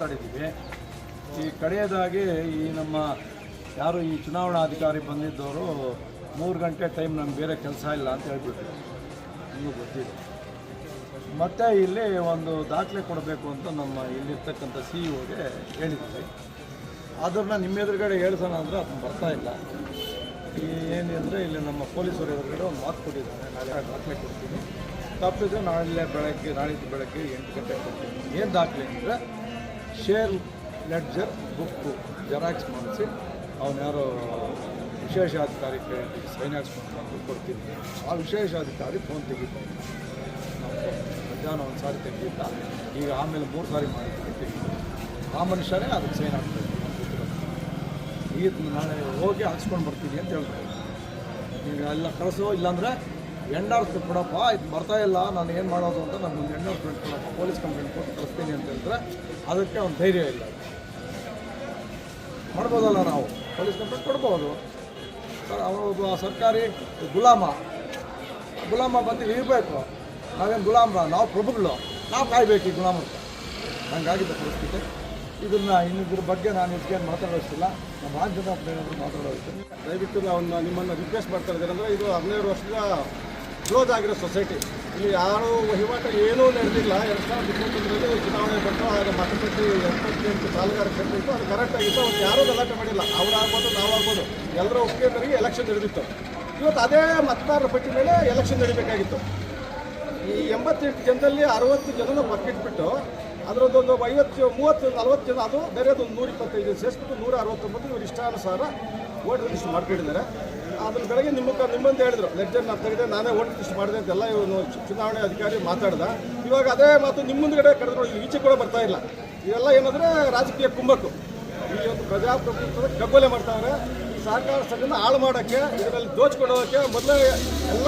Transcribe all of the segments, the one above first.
ಮಾತಾಡಿದ್ದೀವಿ. ಈ ಕಡೆಯದಾಗಿ ಈ ನಮ್ಮ ಯಾರು ಈ ಚುನಾವಣಾ ಅಧಿಕಾರಿ ಬಂದಿದ್ದವರು ಮೂರು ಗಂಟೆ ಟೈಮ್ ನಮ್ಗೆ ಬೇರೆ ಕೆಲಸ ಇಲ್ಲ ಅಂತ ಹೇಳ್ಬಿಟ್ರು ನಿಮಗೂ ಗೊತ್ತಿದೆ. ಮತ್ತು ಇಲ್ಲಿ ಒಂದು ದಾಖಲೆ ಕೊಡಬೇಕು ಅಂತ ನಮ್ಮ ಇಲ್ಲಿರ್ತಕ್ಕಂಥ ಸಿ ಇಒಗೆ ಹೇಳಿದ್ವಿ. ಅದನ್ನು ನಿಮ್ಮ ಎದುರುಗಡೆ ಹೇಳ್ಸೋಣ ಅಂದರೆ ಅದನ್ನು ಬರ್ತಾ ಇಲ್ಲ. ಈ ಏನೆಂದರೆ ಇಲ್ಲಿ ನಮ್ಮ ಪೊಲೀಸರು ಎದುರುಗಡೆ ಒಂದು ಮಾತು ಕೊಟ್ಟಿದ್ದಾರೆ. ನಾಳೆ ದಾಖಲೆ ಕೊಡ್ತೀನಿ. ತಪ್ಪಿದ್ರೆ ನಾಳೆ ಬೆಳಗ್ಗೆ, ನಾಳಿದ್ದು ಬೆಳಗ್ಗೆ ಎಂಟು ಗಂಟೆ ಕೊಡ್ತೀನಿ. ಏನು ದಾಖಲೆ ಅಂದರೆ ಶೇರ್ ಲೆಡ್ಜರ್ ಬುಕ್ಕು ಜೆರಾಕ್ಸ್ ಮಾಡಿಸಿ ಅವನ್ಯಾರೋ ವಿಶೇಷಾಧಿಕಾರಿ ಕೈಯಲ್ಲಿ ಸೈನ್ ಹಾಕ್ಸ್ಕೊಂಡು ಕೊಡ್ತೀನಿ ಆ ವಿಶೇಷಾಧಿಕಾರಿ ಫೋನ್ ತೆಗಿತಾನೆ ಮಧ್ಯಾಹ್ನ ಒಂದು ಸಾರಿ ತೆಗೆದಿದ್ದ. ಈಗ ಆಮೇಲೆ ಮೂರು ಸಾರಿ ತೆಗಿತೀವಿ ಆ ಮನುಷ್ಯನೇ ಅದಕ್ಕೆ ಸೈನ್ ಆಗ್ತದೆ ಈಗ ನಾಳೆ ಹೋಗಿ ಹಾಕ್ಸ್ಕೊಂಡು ಬರ್ತೀನಿ ಅಂತ ಹೇಳ್ತಾರೆ. ಈಗ ಎಲ್ಲ ಕಳಿಸೋ, ಇಲ್ಲಾಂದರೆ ಎಂಡಾರ್ಸ್ ಕೊಡಪ್ಪ, ಇದು ಬರ್ತಾ ಇಲ್ಲ, ನಾನು ಏನು ಮಾಡೋದು ಅಂತ ನಾನು ಒಂದು ಎಂಡಾರ್ಸ್ಮೆಂಟ್ ಕೊಡಪ್ಪ, ಪೊಲೀಸ್ ಕಂಪ್ಲೇಂಟ್ ಕೊಟ್ಟು ಕಳಿಸ್ತೀನಿ ಅಂತ ಹೇಳಿದ್ರೆ ಅದಕ್ಕೆ ಒಂದು ಧೈರ್ಯ ಇಲ್ಲ. ಮಾಡ್ಬೋದಲ್ಲ ನಾವು? ಪೊಲೀಸ್ ಕಂಪ್ಲೇಂಟ್ ಕೊಡ್ಬೋದು. ಸರ್ ಅವನು ಒಬ್ಬ ಸರ್ಕಾರಿ ಗುಲಾಮ. ಗುಲಾಮ ಬಂದು ಇರಬೇಕು ನಾವೇನು ಗುಲಾಮ? ನಾವು ಪ್ರಭುಗಳು. ನಾವು ಕಾಯ್ಬೇಕು ಈ ಗುಲಾಮಕ್ಕೆ ಹಂಗಾಗಿದೆ ಪರಿಸ್ಥಿತಿ. ಇದನ್ನು ಇನ್ನಿದ್ರ ಬಗ್ಗೆ ನಾನು ಇದಕ್ಕೇನು ಮಾತಾಡೋಷ್ಟಿಲ್ಲ ನಮ್ಮ ರಾಜ್ಯದ ಏನಾದರೂ ಮಾತಾಡೋಷ್ಟು ದಯವಿಟ್ಟು ನಾವು ನಿಮ್ಮನ್ನು ರಿಕ್ವೆಸ್ಟ್ ಮಾಡ್ತಾ ಇದ್ದಾರೆ ಅಂದರೆ ಇದು ಹದಿನೈದು ವರ್ಷದ ಕ್ಲೋಸ್ ಆಗಿರೋ ಸೊಸೈಟಿ ಇಲ್ಲಿ ಯಾರು ವಹಿವಾಟು ಏನೂ ನಡೆದಿಲ್ಲ. ಎರಡು ಸಾವಿರದ ಇಪ್ಪತ್ತೊಂದರಲ್ಲಿ ಚುನಾವಣೆ ಬಂತು. ಆಗ ಮತಪಟ್ಟಿ ಎಪ್ಪತ್ತೆಂಟು ಸಾಲಗಾರ ಕಟ್ಟಿತ್ತು ಅದು ಕರೆಕ್ಟ್ ಆಗಿತ್ತು. ಅವ್ರು ಯಾರೂ ಗಲಾಟೆ ಮಾಡಿಲ್ಲ. ಅವ್ರು ಆಗ್ಬೋದು, ನಾವು ಆಗ್ಬೋದು. ಎಲ್ಲರ ಒಪ್ಪಿಗೆ ಎಲೆಕ್ಷನ್ ನಡೆದಿತ್ತು. ಇವತ್ತು ಅದೇ ಮತದಾರರ ಪಟ್ಟಿ ಮೇಲೆ ಎಲೆಕ್ಷನ್ ನಡಿಬೇಕಾಗಿತ್ತು. ಈ ಎಂಬತ್ತೆಂಟು ಜನದಲ್ಲಿ ಅರವತ್ತು ಜನನ ಬಕೆಟ್ಬಿಟ್ಟು ಅದರದ್ದೊಂದು ಐವತ್ತು, ಮೂವತ್ತು, ನಲ್ವತ್ತು ಜನ, ಅದು ಬೇರೆದೊಂದು ನೂರ ಇಪ್ಪತ್ತೈದು ಸೇರಿಸ್ಬಿಟ್ಟು ನೂರ ಅರವತ್ತೊಂಬತ್ತು ಇವರು ಇಷ್ಟಾನುಸಾರ ವೋಟರ್ ಲಿಸ್ಟ್ ಮಾಡ್ಕೊಂಡಿದ್ದಾರೆ. ಅದ್ರ ಬೆಳಗ್ಗೆ ನಿಮ್ಮ ನಿಮ್ಮಂತ ಹೇಳಿದ್ರು ಲೆಡ್ಜರ್ ನಾನು ತೆಗೆದೆ ನಾನೇ ಓಟ್ ಲಿಸ್ಟ್ ಮಾಡಿದೆ ಅಂತೆಲ್ಲ ಇವನು ಚುನಾವಣೆ ಅಧಿಕಾರಿ ಮಾತಾಡ್ದ. ಇವಾಗ ಅದೇ ಮಾತು ನಿಮ್ಮ ಮುಂದ್ಗಡೆ ಕರೆದ್ರು ಈಚೆ ಕೂಡ ಬರ್ತಾ ಇಲ್ಲ. ಇದೆಲ್ಲ ಏನಂದರೆ ರಾಜಕೀಯ ಕುಂಭಕ್ಕು. ಈ ಒಂದು ಪ್ರಜಾಪ್ರಭುತ್ವದ ಕಗ್ಗೊಲೆ ಮಾಡ್ತಾವ್ರೆ ಸಹಕಾರ ಸಂಘನ ಹಾಳು ಮಾಡೋಕ್ಕೆ ಇದರಲ್ಲಿ ದೋಚ್ಕೊಳ್ಳೋದಕ್ಕೆ ಮೊದಲೇ ಎಲ್ಲ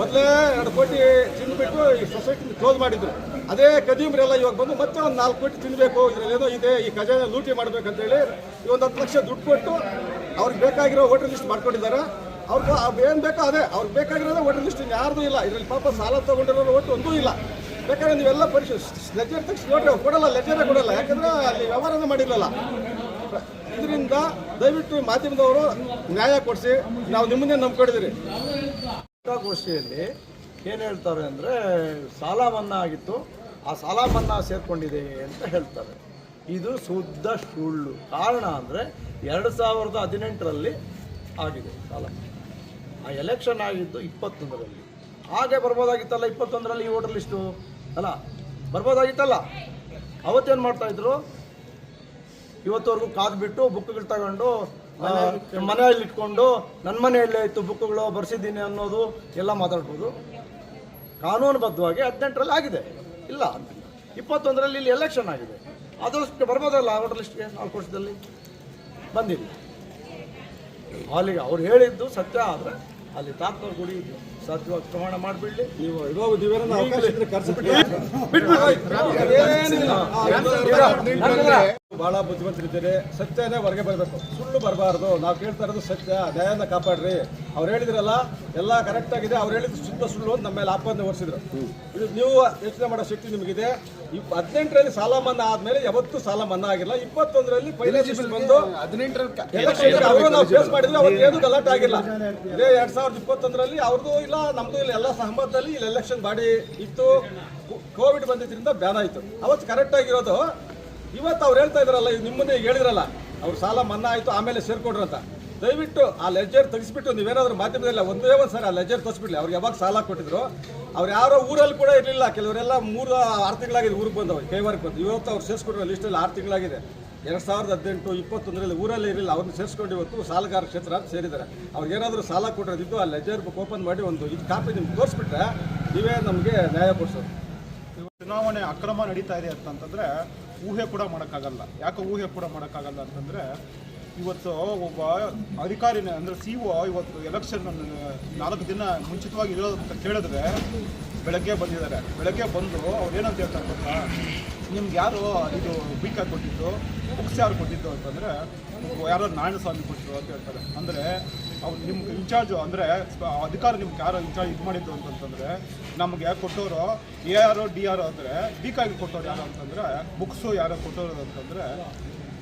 ಮೊದಲೇ ಎರಡು ಕೋಟಿ ತಿಂದ್ಬಿಟ್ಟು ಈ ಸೊಸೈಟಿ ಕ್ಲೋಸ್ ಮಾಡಿದ್ರು. ಅದೇ ಕದೀಮ್ರೆಲ್ಲ ಇವಾಗ ಬಂದು ಮತ್ತೆ ಒಂದು ನಾಲ್ಕು ಕೋಟಿ ತಿನ್ನಬೇಕು ಇದರಲ್ಲಿ ಏನೋ ಇದೆ ಈ ಖಜಾನೆ ಲೂಟಿ ಮಾಡ್ಬೇಕಂತೇಳಿ ಈ ಒಂದು ಹತ್ತು ಲಕ್ಷ ದುಡ್ಡು ಕೊಟ್ಟು ಅವ್ರಿಗೆ ಬೇಕಾಗಿರೋ ವೋಟರ್ ಲಿಸ್ಟ್ ಮಾಡ್ಕೊಂಡಿದ್ದಾರೆ. ಅವ್ರಿಗೆ ಏನು ಬೇಕೋ ಅದೇ ಅವ್ರಿಗೆ ಬೇಕಾಗಿರೋದೇ ವೋಟರ್ ಲಿಸ್ಟ್ ಯಾರ್ದು ಇಲ್ಲ. ಇದರಲ್ಲಿ ಪಾಪ ಸಾಲ ತಗೊಂಡಿರೋ ಒಟ್ಟು ಒಂದೂ ಇಲ್ಲ. ಬೇಕಾದ್ರೆ ನೀವೆಲ್ಲ ಪರಿಶೀಲಿಸಿ ಲೆಜರ್ ತೆಗೆಸಿ ನೋಡ್ರಿ ಅವ್ರು ಕೊಡಲ್ಲ ಲೆಜರೇ ಕೊಡಲ್ಲ. ಯಾಕಂದ್ರೆ ಅಲ್ಲಿ ವ್ಯವಹಾರನೇ ಮಾಡಿರಲಿಲ್ಲ ಇದರಿಂದ ದಯವಿಟ್ಟು ಮಾಧ್ಯಮದವರು ನ್ಯಾಯ ಕೊಡಿಸಿ, ನಾವು ನಿಮ್ಮನ್ನೇ ನಂಬ್ಕೊಂಡಿದ್ದೀರಿ. ಪತ್ರಿಕಾಗೋಷ್ಠಿಯಲ್ಲಿ ಏನು ಹೇಳ್ತಾರೆ ಅಂದರೆ, ಸಾಲ ಮನ್ನಾ ಆಗಿತ್ತು, ಆ ಸಾಲ ಮನ್ನಾ ಸೇರ್ಕೊಂಡಿದೆ ಅಂತ ಹೇಳ್ತಾರೆ. ಇದು ಶುದ್ಧ ಸುಳ್ಳು. ಕಾರಣ ಅಂದರೆ, ಎರಡು ಸಾವಿರದ ಹದಿನೆಂಟರಲ್ಲಿ ಆಗಿದೆ ಸಾಲ ಆ ಎಲೆಕ್ಷನ್ ಆಗಿದ್ದು ಇಪ್ಪತ್ತೊಂದರಲ್ಲಿ. ಹಾಗೆ ಬರ್ಬೋದಾಗಿತ್ತಲ್ಲ, ಇಪ್ಪತ್ತೊಂದರಲ್ಲಿ ಈ ವೋಟರ್ ಲಿಸ್ಟು? ಅಲ್ಲ, ಬರ್ಬೋದಾಗಿತ್ತಲ್ಲ? ಅವತ್ತೇನು ಮಾಡ್ತಾಯಿದ್ರು ಇವತ್ತವರೆಗೂ ಕಾದ್ಬಿಟ್ಟು ಬುಕ್ಗಳು ತಗೊಂಡು ಮನೆಯಲ್ಲಿ ಇಟ್ಕೊಂಡು. ನನ್ನ ಮನೆಯಲ್ಲೇ ಇತ್ತು ಬುಕ್ಗಳು ಬರ್ಸಿದ್ದೀನಿ ಅನ್ನೋದು ಎಲ್ಲ ಮಾತಾಡ್ಬೋದು. ಕಾನೂನುಬದ್ಧವಾಗಿ ಹದಿನೆಂಟರಲ್ಲಿ ಆಗಿದೆ. ಇಲ್ಲ ಇಪ್ಪತ್ತೊಂದರಲ್ಲಿ ಇಲ್ಲಿ ಎಲೆಕ್ಷನ್ ಆಗಿದೆ. ಅದಷ್ಟು ಬರ್ಬೋದಲ್ಲ ವೋಟರ್ ಲಿಸ್ಟ್ಗೆ ನಾಲ್ಕು ವರ್ಷದಲ್ಲಿ? ಬಂದಿಲ್ಲ. ಅಲ್ಲಿಗೆ ಅವ್ರು ಹೇಳಿದ್ದು ಸತ್ಯ ಆದರೆ ಅಲ್ಲಿ ತಾತ್ನವ್ರು ಗುಡಿ ಸತ್ಯವಾಗಿ ಪ್ರಮಾಣ ಮಾಡಿಬಿಡ್ಲಿ. ನೀವು ಇವಾಗ ದಿವ್ಯರನ್ನ ಅವಕಾಶ ಇದ್ರೆ ಕರ್ಸಿಬಿಟ್ಟು ಬಹಳ ಬುದ್ಧಿವಂತರಿದ್ದೀರಿ. ಸತ್ಯನೇ ಹೊರಗೆ ಬರಬೇಕು. ಸುಳ್ಳು ಬರಬಾರ್ದು. ನಾವು ಕೇಳ್ತಾ ಇರೋದು ಸತ್ಯ. ನ್ಯಾಯನ ಕಾಪಾಡ್ರಿ. ಅವ್ರು ಹೇಳಿದ್ರಲ್ಲ ಎಲ್ಲ ಕರೆಕ್ಟ್ ಆಗಿದೆ. ಅವ್ರು ಹೇಳಿದ್ರು ಸುತ್ತ ಸುಳ್ಳು ಅಂತ ನಮ್ಮ ಮೇಲೆ ಆಪಾದನೆ ಹೊರಿಸಿದ್ರು ಇದು ನೀವು ಯೋಚನೆ ಮಾಡೋ ಶಕ್ತಿ ನಿಮಗಿದೆ. ಇಪ್ಪ ಹದಿನೆಂಟರಲ್ಲಿ ಸಾಲ ಮನ್ನಾ ಆದ್ಮೇಲೆ ಯಾವತ್ತೂ ಸಾಲ ಮನ್ನಾ ಆಗಿಲ್ಲ. ಇಪ್ಪತ್ತೊಂದರಲ್ಲಿ ಲಿಸ್ಟ್ ಬಂದು ಹದಿನೆಂಟರಲ್ಲಿ ನಾವು ಫೇಸ್ ಮಾಡಿದ್ರೆ ಅವತ್ತು ಏನು ಗಲಾಟೆ ಆಗಿಲ್ಲ. ಇದೇ ಎರಡ್ ಸಾವಿರದ ಇಪ್ಪತ್ತೊಂದರಲ್ಲಿ ಅವ್ರದ್ದು ಇಲ್ಲ. ನಮ್ದು ಇಲ್ಲಿ ಎಲ್ಲ ಸಹಮತದಲ್ಲಿ ಇಲ್ಲಿ ಎಲೆಕ್ಷನ್ ಬಾಡಿ ಇತ್ತು. ಕೋವಿಡ್ ಬಂದಿದ್ದರಿಂದ ಬ್ಯಾನ್ ಆಯಿತು. ಅವತ್ತು ಕರೆಕ್ಟ್ ಆಗಿರೋದು, ಇವತ್ತು ಅವ್ರು ಹೇಳ್ತಾ ಇದ್ರಲ್ಲ ಇದು ನಿಮ್ಮನ್ನೇ ಹೇಳಿದ್ರಲ್ಲ, ಅವ್ರು ಸಾಲ ಮನ್ನಾ ಆಯಿತು, ಆಮೇಲೆ ಸೇರ್ಕೊಡ್ರಿ ಅಂತ. ದಯವಿಟ್ಟು ಆ ಲೆಜರ್ ತೆಗಿಸ್ಬಿಟ್ಟು, ನೀವೇನಾದ್ರೂ ಮಾಧ್ಯಮದಲ್ಲಿ ಒಂದೇ ಒಂದು ಸರಿ ಆ ಲೆಜರ್ ತೋರಿಸ್ಬಿಡ್ಲಿ. ಅವ್ರಿಗೆ ಯಾವಾಗ ಸಾಲ ಕೊಟ್ಟಿದ್ರು, ಅವ್ರು ಯಾರೋ ಊರಲ್ಲಿ ಕೂಡ ಇರಲಿಲ್ಲ. ಕೆಲವರೆಲ್ಲ ಮೂರು ಆರು ತಿಂಗಳಾಗಿದೆ ಊರಿಗೆ ಬಂದವರು ಕೈವಾರಕ್ಕೆ ಬಂದು. ಇವತ್ತು ಅವ್ರು ಸೇರಿಸ್ಕೊಟ್ಟಿರೋ ಲಿಸ್ಟಲ್ಲಿ ಆರು ತಿಂಗಳಾಗಿದೆ. ಎರಡು ಸಾವಿರದ ಹದಿನೆಂಟು, ಇಪ್ಪತ್ತೊಂದರಲ್ಲಿ ಊರಲ್ಲೇ ಇರಲಿಲ್ಲ. ಅವ್ರನ್ನ ಸೇರಿಸ್ಕೊಂಡು ಇವತ್ತು ಸಾಲಗಾರ ಕ್ಷೇತ್ರ ಅಂತ ಸೇರಿದ್ದಾರೆ. ಅವ್ರಿಗೆ ಏನಾದರೂ ಸಾಲ ಕೊಟ್ಟಿರೋದಿದ್ದು ಆ ಲೆಜರ್ ಬುಕ್ ಓಪನ್ ಮಾಡಿ ಒಂದು ಇದು ಕಾಪಿ ನಿಮ್ಗೆ ತೋರಿಸ್ಬಿಟ್ರೆ ನೀವೇ ನಮಗೆ ನ್ಯಾಯ ಕೊಡಿಸೋದು. ಚುನಾವಣೆ ಅಕ್ರಮ ನಡೀತಾ ಇದೆ ಅಂತಂತಂದರೆ ಊಹೆ ಕೂಡ ಮಾಡೋಕ್ಕಾಗಲ್ಲ. ಯಾಕೆ ಊಹೆ ಕೂಡ ಮಾಡೋಕ್ಕಾಗಲ್ಲ ಅಂತಂದರೆ ಇವತ್ತು ಒಬ್ಬ ಅಧಿಕಾರಿನ ಅಂದರೆ ಸಿ ಒ ಇವತ್ತು ಎಲೆಕ್ಷನ್ ನಾಲ್ಕು ದಿನ ಮುಂಚಿತವಾಗಿ ಇರೋದು ಅಂತ ಕೇಳಿದ್ರೆ ಬೆಳಗ್ಗೆ ಬಂದಿದ್ದಾರೆ. ಬೆಳಗ್ಗೆ ಬಂದು ಅವ್ರು ಏನಂತ ಹೇಳ್ತಾರೆ ಗೊತ್ತಾ? ನಿಮ್ಗೆ ಯಾರು ಇದು ಬೀಕ ಕೊಟ್ಟಿದ್ದು ಬುಕ್ಸ್ ಯಾರು ಕೊಟ್ಟಿದ್ದು ಅಂತಂದರೆ ಯಾರೋ ನಾರಾಯಣಸ್ವಾಮಿ ಕೊಟ್ಟರು ಅಂತ ಹೇಳ್ತಾರೆ. ಅಂದರೆ ಅವ್ರು ನಿಮ್ಗೆ ಇನ್ಚಾರ್ಜು ಅಂದರೆ ಅಧಿಕಾರ ನಿಮ್ಗೆ ಯಾರು ಇನ್ಚಾರ್ಜ್ ಇದು ಮಾಡಿದ್ದು ಅಂತಂತಂದರೆ, ನಮಗೆ ಕೊಟ್ಟವರು ಎ ಆರ್ ಡಿ ಆರ್ ಅಂದರೆ ಬಿಕ್ಕಾಗಿ ಕೊಟ್ಟವ್ರು ಯಾರು ಅಂತಂದರೆ ಬುಕ್ಸು ಯಾರೋ ಕೊಟ್ಟವರು ಅಂತಂದರೆ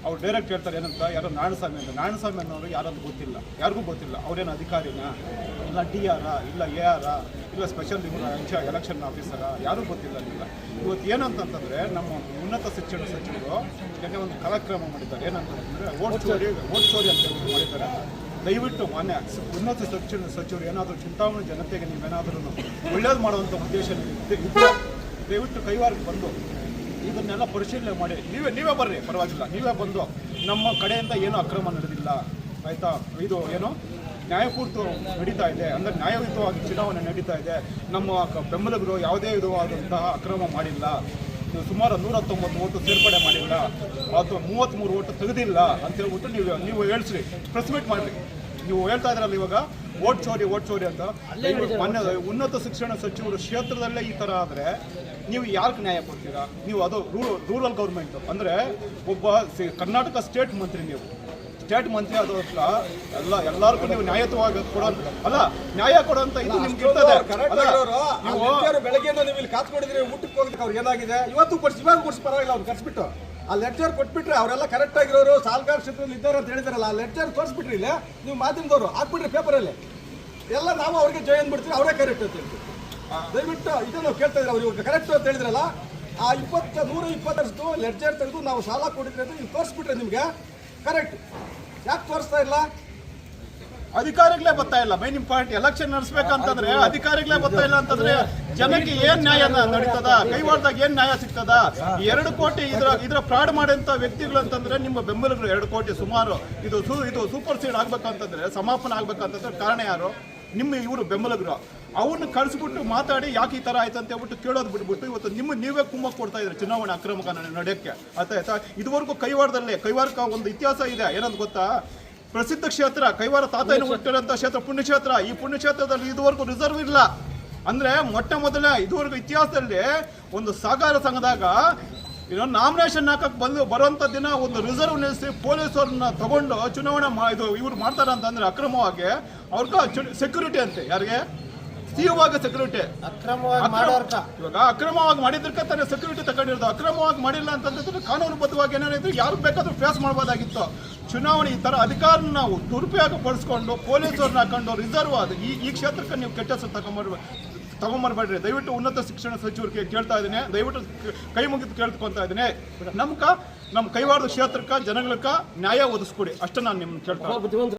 ಅವ್ರು ಡೈರೆಕ್ಟ್ ಹೇಳ್ತಾರೆ, ಏನಂತ? ಯಾರೋ ನಾರಾಯಣಸ್ವಾಮಿ ಅಂತ. ನಾರಾಯಣಸ್ವಾಮಿ ಅನ್ನೋರು ಯಾರಂತ ಗೊತ್ತಿಲ್ಲ. ಯಾರಿಗೂ ಗೊತ್ತಿಲ್ಲ. ಅವ್ರೇನು ಅಧಿಕಾರಿನಾ? ಇಲ್ಲ ಡಿ ಆರ ಇಲ್ಲ ಎ ಆರ ಇಲ್ಲ ಸ್ಪೆಷಲ್ ಎಲೆಕ್ಷನ್ ಆಫೀಸರ ಯಾರೂ ಗೊತ್ತಿಲ್ಲ ಇಲ್ಲ ಇವತ್ತು ಏನಂತಂತಂದರೆ, ನಮ್ಮ ಉನ್ನತ ಶಿಕ್ಷಣ ಸಚಿವರು ಜೊತೆ ಒಂದು ಕಾರ್ಯಕ್ರಮ ಮಾಡಿದ್ದಾರೆ. ಏನಂತಂದರೆ ಓಟ್ ಚೋರಿ ಓಟ್ ಚೋರಿ ಅಂತ ಮಾಡಿದ್ದಾರೆ. ದಯವಿಟ್ಟು ಮಾನ್ಯ ಉನ್ನತ ಶಿಕ್ಷಣ ಸಚಿವರು ಏನಾದರೂ ಚಿಂತಾಮಣಿ ಜನತೆಗೆ ನೀವೇನಾದರೂ ಒಳ್ಳೇದು ಮಾಡುವಂಥ ಉದ್ದೇಶ ನೀವು ದಯವಿಟ್ಟು ಕೈವಾರಕ್ಕೆ ಬಂದು ಇದನ್ನೆಲ್ಲ ಪರಿಶೀಲನೆ ಮಾಡಿ. ನೀವೇ ನೀವೇ ಬರ್ರಿ. ಪರವಾಗಿಲ್ಲ. ನೀವೇ ಬಂದು ನಮ್ಮ ಕಡೆಯಿಂದ ಏನು ಅಕ್ರಮ ನಡೆದಿಲ್ಲ. ಆಯಿತಾ? ಇದು ಏನು? ನ್ಯಾಯಪೂರ್ತಿ ನಡೀತಾ ಇದೆ. ಅಂದರೆ ನ್ಯಾಯಯುತವಾಗಿ ಚುನಾವಣೆ ನಡೀತಾ ಇದೆ. ನಮ್ಮ ಬೆಂಬಲಿಗರು ಯಾವುದೇ ವಿಧವಾದಂತಹ ಅಕ್ರಮ ಮಾಡಿಲ್ಲ. ಸುಮಾರು ನೂರ ತೊಂಬತ್ತು ಓಟು ಸೇರ್ಪಡೆ ಮಾಡಿಲ್ಲ. ಅಥವಾ ಮೂವತ್ತ್ಮೂರು ಓಟು ತೆಗೆದಿಲ್ಲ ಅಂತ ಹೇಳ್ಬಿಟ್ಟು ನೀವು ನೀವು ಹೇಳ್ಸ್ರಿ. ಪ್ರೆಸ್ ಮೀಟ್ ಮಾಡಿರಿ. ನೀವು ಹೇಳ್ತಾ ಇದ್ರಲ್ಲ ಇವಾಗ ಓಟ್ ಚೋರಿ ಓಟ್ ಚೋರಿ ಅಂತ. ಮೊನ್ನೆ ಉನ್ನತ ಶಿಕ್ಷಣ ಸಚಿವರು ಕ್ಷೇತ್ರದಲ್ಲೇ ಈ ತರ ಆದ್ರೆ ನೀವು ಯಾರಿಗೆ ನ್ಯಾಯ ಕೊಡ್ತೀರಾ? ನೀವು ಅದು ರೂರಲ್ ಗೌರ್ಮೆಂಟ್ ಅಂದ್ರೆ ಒಬ್ಬ ಸಿ- ಕರ್ನಾಟಕ ಸ್ಟೇಟ್ ಮಂತ್ರಿ ನೀವು. ಸ್ಟೇಟ್ ಮಂತ್ರಿ ಆದ ಹತ್ರ ಎಲ್ಲ ಎಲ್ಲರಿಗೂ ನೀವು ನ್ಯಾಯತ್ವವಾಗಿ ಕೊಡೋ ಅಲ್ಲ ನ್ಯಾಯ ಕೊಡೋಂತ ಇದು ನಿಮ್ಗೆ ಇರ್ತದೆ. ಬೆಳಗ್ಗೆ ನೀವು ಇಲ್ಲಿ ಕಾತ್ಕೊಂಡಿದ್ರಿ ಊಟಕ್ಕೆ ಹೋಗ್ಲಿಕ್ಕೆ ಅವ್ರಿಗೆ ಏನಾಗಿದೆ? ಇವತ್ತು ಕೊಡ್ಸಿ ಇವಾಗ ಕೊಡ್ಸಿ ಪರವಾಗಿಲ್ಲ ಅವ್ರು ಕರ್ಸ್ಬಿಟ್ಟು. ಆ ಲೆಕ್ಚರ್ ಕೊಟ್ಬಿಟ್ರೆ ಅವರೆಲ್ಲ ಕರೆಕ್ಟ್ ಆಗಿರೋರು ಸಾಲ್ಗಾರ್ ಕ್ಷೇತ್ರದಲ್ಲಿ ಇದ್ದಾರೆ ಅಂತ ಹೇಳಿದಾರಲ್ಲ ಆ ಲೆಕ್ಚರ್ ತೋರಿಸ್ಬಿಟ್ರಿ ಇಲ್ಲ ನೀವು ಮಾಧ್ಯಮದವರು ಹಾಕ್ಬಿಟ್ರಿ ಪೇಪರಲ್ಲಿ. ಎಲ್ಲ ನಾವು ಅವ್ರಿಗೆ ಜಾಯಿನ್ ಅಂದ್ಬಿಡ್ತೀವಿ ಅವರೇ ಕರೆಕ್ಟ್ ಅಂತ ಹೇಳ್ತೀವಿ. ದಯವಿಟ್ಟು ಇದನ್ನು ನಾವು ಕೇಳ್ತಾ ಇದ್ರೆ ಅವ್ರು ಕರೆಕ್ಟ್ ಅಂತ ಹೇಳಿದ್ರಲ್ಲ ಆ ಇಪ್ಪತ್ತ ನೂರ ಇಪ್ಪತ್ತರಷ್ಟು ಲೆಡ್ಜರ್ ತೆಗೆದು ನಾವು ಸಾಲ ಕೊಟ್ಟಿದ್ರೆ ಅಂತ ನೀವು ತೋರಿಸ್ಬಿಟ್ರೆ ನಿಮಗೆ ಕರೆಕ್ಟ್ ಯಾಕೆ ತೋರಿಸ್ತಾ ಇಲ್ಲ? ಅಧಿಕಾರಿಗಳೇ ಬರ್ತಾ ಇಲ್ಲ. ಮೈನ್ ಇಂಪಾರ್ಟೆಂಟ್ ಎಲೆಕ್ಷನ್ ನಡೆಸ್ಬೇಕಂತಂದ್ರೆ ಅಧಿಕಾರಿಗಳೇ ಬರ್ತಾ ಇಲ್ಲ ಅಂತಂದ್ರೆ ಜನಕ್ಕೆ ಏನ್ ನ್ಯಾಯ ನಡೀತದ? ಕೈವಾಡ್ದಾಗ ಏನ್ ನ್ಯಾಯ ಸಿಗ್ತದ? ಎರಡು ಕೋಟಿ ಇದ್ರ ಇದ್ರ ಫ್ರಾಡ್ ಮಾಡಿದಂತ ವ್ಯಕ್ತಿಗಳು ಅಂತಂದ್ರೆ ನಿಮ್ಮ ಬೆಂಬಲಿಗರು ಎರಡು ಕೋಟಿ ಸುಮಾರು. ಇದು ಇದು ಸೂಪರ್ ಸೀಡ್ ಆಗ್ಬೇಕಂತಂದ್ರೆ, ಸಮಾಪನ ಆಗ್ಬೇಕಂತಂದ್ರೆ ಕಾರಣ ಯಾರು? ನಿಮ್ಮ ಇವರು ಬೆಂಬಲಿಗರು. ಅವನ್ನ ಕಳಿಸ್ಬಿಟ್ಟು ಮಾತಾಡಿ ಯಾಕೆ ಈ ತರ ಆಯ್ತಂತ ಹೇಳ್ಬಿಟ್ಟು ಕೇಳೋದು ಬಿಟ್ಬಿಟ್ಟು ಇವತ್ತು ನಿಮ್ಮ ನೀವೇ ಕುಂಭ ಕೊಡ್ತಾ ಇದ್ರೆ ಚುನಾವಣೆ ಅಕ್ರಮಕ ನಡೆಯಕ್ಕೆ. ಆಯ್ತಾ? ಇದುವರೆಗೂ ಕೈವಾರದಲ್ಲಿ ಕೈವಾರಕ್ಕೆ ಒಂದು ಇತಿಹಾಸ ಇದೆ. ಏನಂತ ಗೊತ್ತಾ? ಪ್ರಸಿದ್ಧ ಕ್ಷೇತ್ರ ಕೈವಾರ ತಾತಯ್ಯನ ಹುಟ್ಟಿರುವಂತಹ ಕ್ಷೇತ್ರ, ಪುಣ್ಯಕ್ಷೇತ್ರ. ಈ ಪುಣ್ಯಕ್ಷೇತ್ರದಲ್ಲಿ ಇದುವರೆಗೂ ರಿಸರ್ವ್ ಇಲ್ಲ. ಅಂದ್ರೆ ಮೊಟ್ಟ ಮೊದಲ ಇದುವರೆಗೂ ಇತಿಹಾಸದಲ್ಲಿ ಒಂದು ಸಹಕಾರ ಸಂಘದಾಗ ಏನೋ ನಾಮಿನೇಷನ್ ಹಾಕಕ್ ಬಂದು ಬರುವಂತ ದಿನ ಒಂದು ರಿಸರ್ವ್ ನಿಲ್ಲಿಸಿ ಪೊಲೀಸರನ್ನ ತಗೊಂಡು ಚುನಾವಣೆ ಇದು ಇವ್ರು ಮಾಡ್ತಾರ ಅಂತಂದ್ರೆ ಅಕ್ರಮವಾಗಿ ಅವ್ರಿಗೆ ಸೆಕ್ಯೂರಿಟಿ ಅಂತೆ. ಯಾರಿಗೆ? ತೀವ್ರವಾಗಿ ಸೆಕ್ಯೂರಿಟಿ ಅಕ್ರಮವಾಗಿ ಮಾಡೋರ್ಕ. ಇವಾಗ ಅಕ್ರಮವಾಗಿ ಮಾಡಿದ್ರಕ ತಾನೇ ಸೆಕ್ಯೂರಿಟಿ ತಗೊಂಡಿರೋದು. ಅಕ್ರಮವಾಗಿ ಮಾಡಿಲ್ಲ ಅಂತಂದ್ರೆ ಕಾನೂನುಬದ್ಧವಾಗಿ ಏನಾದ್ರು ಯಾರು ಬೇಕಾದ್ರೂ ಫೇಸ್ ಮಾಡಬಹುದಾಗಿತ್ತು ಚುನಾವಣೆ ಈ ತರ ಅಧಿಕಾರನ ನಾವು ದುರುಪಯೋಗ ಪಡಿಸ್ಕೊಂಡು ಪೊಲೀಸರನ್ನ ಹಾಕೊಂಡು ರಿಸರ್ವ್ ಆದ ಈ ಈ ಕ್ಷೇತ್ರಕ್ಕೆ ನೀವು ಕೆಟ್ಟ ಹೆಸರು ತಗೊಂಡ್ಬರ್ಬ ತಗೊಂಬರ್ಬೇಡ್ರಿ. ದಯವಿಟ್ಟು ಉನ್ನತ ಶಿಕ್ಷಣ ಸಚಿವರಿಗೆ ಕೇಳ್ತಾ ಇದ್ದೀನಿ. ದಯವಿಟ್ಟು ಕೈ ಮುಗಿದು ಕೇಳ್ಕೊಂತ ಇದ್ದೀನಿ. ನಮ್ಕ ನಮ್ಮ ಕೈವಾಡದ ಕ್ಷೇತ್ರಕ್ಕೆ ಜನಗಳಕ್ಕ ನ್ಯಾಯ ಒದಗಿಸ್ಕೊಡಿ. ಅಷ್ಟೇ ನಾನು ನಿಮ್ಗೆ ಕೇಳ್ತಾ